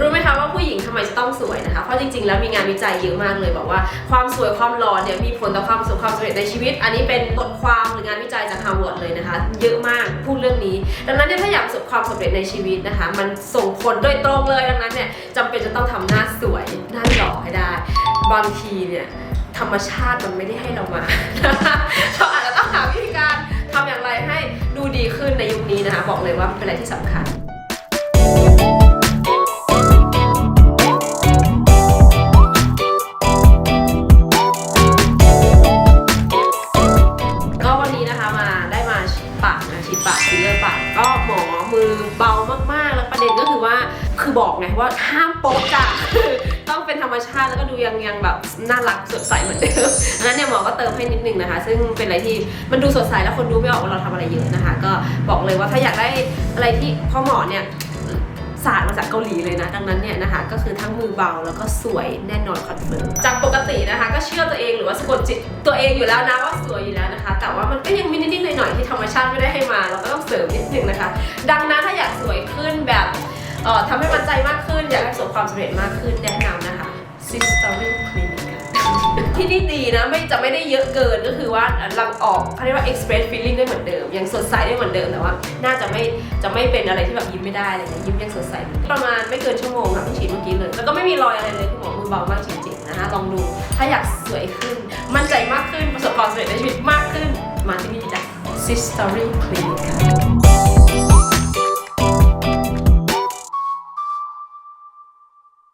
รู้ไหมคะว่าผู้หญิงทำไมจะต้องสวยนะคะ เพราะจริงๆ แล้วมีงานวิจัยเยอะมากเลยบอกว่าความสวยความหล่อเนี่ยมีผลต่อความประสบความสำเร็จในชีวิต อันนี้เป็นบทความหรืองานวิจัยจากฮาร์วาร์ดเลยนะคะ เยอะมากพูดเรื่องนี้ ดังนั้นเนี่ยถ้าอยากประสบความสำเร็จในชีวิตนะคะ มันส่งผลโดยตรงเลยดังนั้นเนี่ยจำเป็นจะต้องทำหน้าสวยหน้าหล่อให้ได้ บางทีเนี่ยธรรมชาติมันไม่ได้ให้เรามาเราอาจจะต้องหาวิธีการทำอย่างไรให้ดูดีขึ้นในยุคนี้นะคะ บอกเลยว่าเป็นอะไรที่สำคัญ มือเบามากๆ แล้วประเด็นก็คือว่าคือบอกไงว่าห้ามโป๊ะจ้ะต้องเป็นธรรมชาติแล้วก็ดูยังยังแบบน่ารักสดใสเหมือนเดิมอันนั้นเนี่ยหมอก็เติมให้นิดนึงนะคะ ซึ่งเป็นอะไรที่มันดูสดใสแล้วคนดูไม่ออกว่าเราทำอะไรเยอะนะคะ ก็บอกเลยว่าถ้าอยากได้อะไรที่พ่อหมอเนี่ยศาสตร์มาจากเกาหลีเลยนะ ดังนั้นเนี่ยนะคะ ก็คือทั้งมือเบาแล้วก็สวยแน่นอนคอนเฟิร์มินะคะ ก็เชื่อตัวเองหรือว่าสะกดจิตตัวเองอยู่แล้วนะว่าสวยอยู่แล้วนะคะ แต่ว่ามันก็ยังมีนิดๆหน่อยๆที่ธรรมชาติไม่ได้ให้มา เราก็ต้องเสริมนิดนึงนะคะ ดังนั้นถ้าอยากสวยขึ้นแบบเอ่อทำให้มั่นใจมากขึ้น อยากประสบความสำเร็จมากขึ้นแนะนำนะคะ Sistery Clinic ที่นี่ดีนะไม่จะไม่ได้เยอะเกินก็คือว่าลังออกเขาเรียกว่า express feeling ได้เหมือนเดิม ยังสดใสได้เหมือนเดิมแต่ว่า น่าจะไม่จะไม่เป็นอะไรที่แบบยิ้มไม่ได้อะไรเงี้ยยิ้มยังสดใสประมาณไม่เกินชั่วโมงค่ะเพิ่งฉีดเมื่อกี้เลยแล้วก็ไม่มีรอยอะไรเลยคุณหมอมือเบามากจริง นะคะลองดู ถ้าอยากสวยขึ้น มั่นใจมากขึ้น ประสบความสำเร็จในชีวิตมากขึ้น มาที่นี่จ้ะ Sistery Clinic ค่ะ